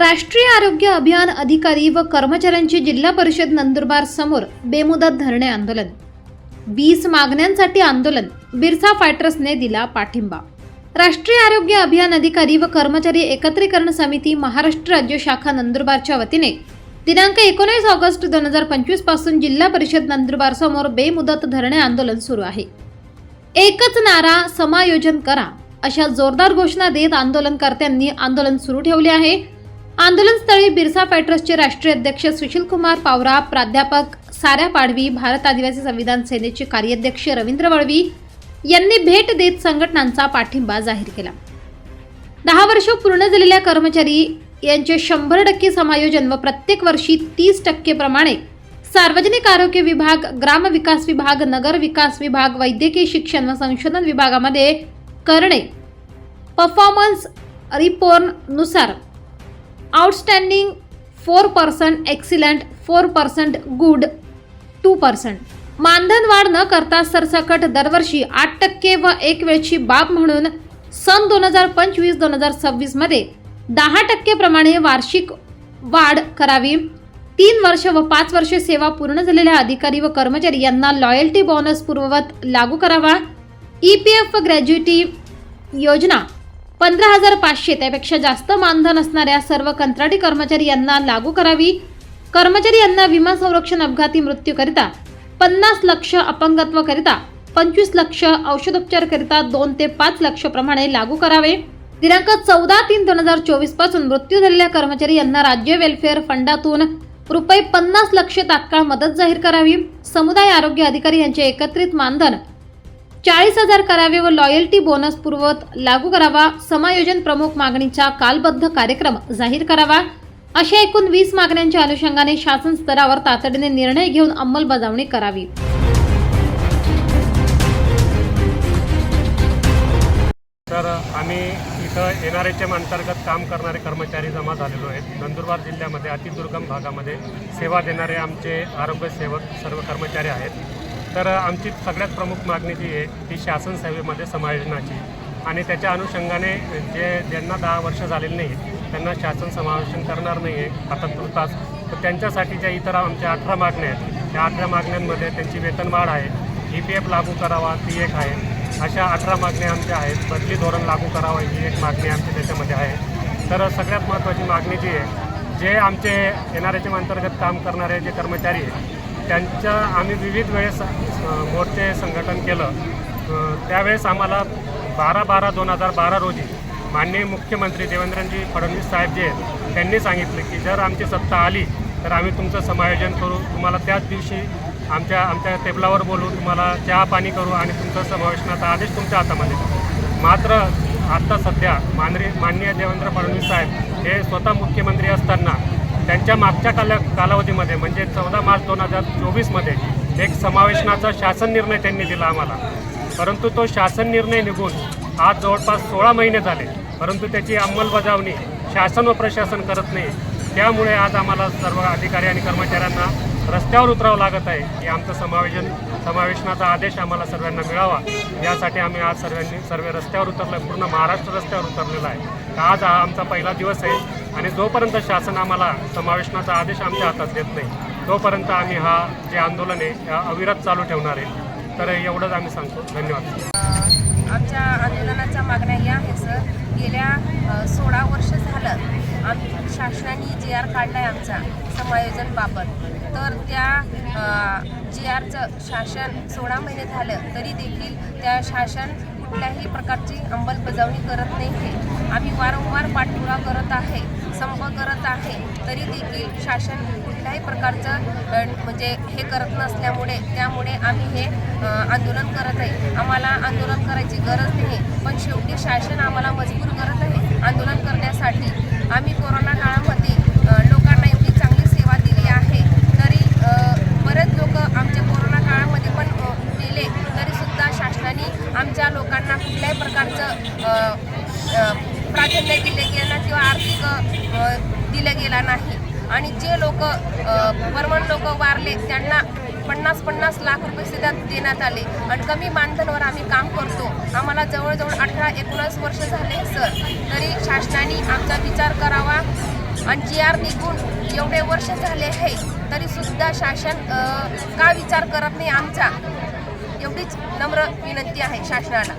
राष्ट्रीय आरोग्य अभियान अधिकारी व कर्मचाऱ्यांची जिल्हा परिषद नंदुरबार समोर बेमुदत धरणे आंदोलन. वीस मागण्यांसाठी आंदोलन बिरसा फायटर्सने दिला पाठिंबा. राष्ट्रीय आरोग्य अभियान अधिकारी व कर्मचारी एकत्रीकरण समिती महाराष्ट्र राज्य शाखा नंदुरबारच्या वतीने दिनांक एकोणीस ऑगस्ट दोन हजार पंचवीसपासून जिल्हा परिषद नंदुरबार समोर बेमुदत धरणे आंदोलन सुरू आहे. एकच नारा समायोजन करा अशा जोरदार घोषणा देत आंदोलनकर्त्यांनी आंदोलन सुरू ठेवले आहे. आंदोलनस्थळी बिरसा फायटर्सचे राष्ट्रीय अध्यक्ष सुशील कुमार पावरा प्राध्यापक साऱ्या पाडवी भारत आदिवासी संविधान सेनेचे कार्याध्यक्ष रवींद्र वळवी यांनी भेट देत संघटनांचा पाठिंबा जाहीर केला. दहा वर्ष पूर्ण झालेल्या कर्मचारी यांचे शंभर टक्के समायोजन व प्रत्येक वर्षी तीस टक्केप्रमाणे सार्वजनिक आरोग्य विभाग ग्रामविकास विभाग नगर विकास विभाग वैद्यकीय शिक्षण व संशोधन विभागामध्ये करणे. Performance रिपोर्टनुसार outstanding four percent excellent four percent good two percent मानधन वाढ न करता सरसकट दरवर्षी आठ टक्के व एक वेळची बाब म्हणून सन दोन हजार पंचवीस दोन हजार सव्वीसमध्ये दहा टक्केप्रमाणे वार्षिक वाढ करावी. तीन वर्ष व पाच वर्ष सेवा पूर्ण झालेल्या अधिकारी व कर्मचारी यांना लॉयल्टी बोनस पूर्ववत लागू करावा. ई पी एफ ग्रॅज्युटी योजना पंधरा हजार पाचशे त्यापेक्षा जास्त मानधन असणाऱ्या सर्व कंत्राटी कर्मचारी यांना लागू करावी. कर्मचारी यांना विमा संरक्षण अपघाती मृत्यूकरिता पन्नास लक्ष अपंगत्वकरिता पंचवीस लक्ष औषधोपचारकरिता दोन ते पाच लक्ष प्रमाणे लागू करावे. दिनांक चौदा तीन दोन हजार चोवीसपासून मृत्यू झालेल्या कर्मचारी यांना राज्य वेलफेअर फंडातून रुपये पन्नास लक्ष तात्काळ मदत जाहीर करावी. समुदाय आरोग्य अधिकारी यांचे एकत्रित मानधन चाळीस हजार करावे व लॉयल्टी बोनस पूर्वत लागू करावा. समायोजन प्रमुख मागणीचा कालबद्ध कार्यक्रम जाहीर करावा. अशा एकूण वीस मागण्यांच्या अनुषंगाने शासन स्तरावर तातडीने निर्णय घेऊन अंमलबजावणी करावी. तर आम्ही इथं एन आर एच एम अंतर्गत काम करणारे कर्मचारी जमा झालेलो आहेत. नंदुरबार जिल्ह्यामध्ये अतिदुर्गम भागामध्ये सेवा देणारे आमचे आरोग्य सेवक सर्व कर्मचारी आहेत. तर आमची सगळ्यात प्रमुख मागणी जी आहे ती शासन सेवेमध्ये समायोजनाची. आणि त्याच्या अनुषंगाने जे ज्यांना दहा वर्ष झालेले नाही त्यांना शासन समावेशन करणार नाही आहे आता तुर्तास तर त्यांच्यासाठी ज्या इतर आमच्या अठरा मागण्या आहेत त्या अठरा मागण्यांमध्ये त्यांची वेतनवाढ आहे. ई पी एफ लागू करावा ती एक आहे. अशा अठरा मागण्या आमच्या आहेत. बदली धोरण लागू करावं ही एक मागणी आमची त्याच्यामध्ये आहे. तर सगळ्यात महत्त्वाची मागणी जी आहे जे आमचे एन आर एच एम अंतर्गत काम करणारे जे कर्मचारी आहेत त्यांच्या आम्ही विविध वेळेस मोर्चे संघटन केलं. त्यावेळेस आम्हाला बारा बारा दोन हजार बारा रोजी माननीय मुख्यमंत्री देवेंद्रजी फडणवीस साहेब जे आहेत त्यांनी सांगितले की जर आमची सत्ता आली तर आम्ही तुमचं समायोजन करू. तुम्हाला त्याच दिवशी आमच्या आमच्या टेबलावर बोलू तुम्हाला चहा पाणी करू आणि तुमचं समावेशनाचा आदेश तुमच्या हातामध्ये मात्र आत्ता सध्या मानरी माननीय देवेंद्र फडणवीस साहेब हे स्वतः मुख्यमंत्री असताना त्यांच्या मागच्या काला कालावधीमध्ये म्हणजे चौदा मार्च दोन हजार चोवीसमध्ये एक समावेशनाचा शासन निर्णय त्यांनी दिला आम्हाला. परंतु तो शासन निर्णय निघून आज जवळपास सोळा महिने झाले. परंतु त्याची अंमलबजावणी शासन व प्रशासन करत नाही. त्यामुळे आज आम्हाला सर्व अधिकारी आणि कर्मचाऱ्यांना रस्त्यावर उतरावं लागत आहे. की आमचं समावेशन समावेशनाचा आदेश आम्हाला सर्वांना मिळावा. यासाठी आम्ही आज सर्वांनी सर्व रस्त्यावर उतरलो आहे पूर्ण महाराष्ट्र रस्त्यावर उतरलेला आहे. तर आज हा आमचा पहिला दिवस आहे आणि जोपर्यंत शासन आम्हाला समावेशनाचा आदेश आमच्या हातात देत नाही तोपर्यंत आम्ही हा जे आंदोलन आहे हा अविरत चालू ठेवणार आहे. तर एवढंच आम्ही सांगतो. धन्यवाद. आमच्या आंदोलनाच्या मागण्या या आहे सर. गेल्या सोळा वर्ष झालं आम शासनाने जी आर काढला आहे आमचा समायोजनबाबत तर त्या जी आरचं शासन सोळा महिने झालं तरी देखील त्या शासन कुठल्याही प्रकारची अंमलबजावणी करत नाही आहे आम्ही वारंवार पाठपुरा करत आहे संप करत आहे तरी देखील शासन कुठल्याही प्रकारचं म्हणजे हे करत नसल्यामुळे त्यामुळे आम्ही हे आंदोलन करत आहे. आम्हाला आंदोलन करायची गरज नाही पण शेवटी शासन आम्हाला मजबूर करत आहे आंदोलन करण्यासाठी आम्ही कोरोना काळामध्ये अ, लोकांना एवढी चांगली सेवा दिली आहे तरी अ, बरेच लोक आमच्या लोकांना कुठल्याही प्रकारचं प्राधान्य दिले गेलं किंवा आर्थिक दिलं गेला नाही. आणि जे लोक परमण लोक वारले त्यांना पन्नास पन्नास लाख रुपये सुद्धा देण्यात आले. आणि कमी मानधनवर आम्ही काम करतो. आम्हाला जवळजवळ अठरा एकोणीस वर्ष झाले सर. तरी शासनाने आमचा विचार करावा आणि जी आर निघून एवढे वर्ष झाले आहे तरीसुद्धा शासन का विचार करत नाही आमचा? एवढीच नम्र विनंती आहे शासनाला.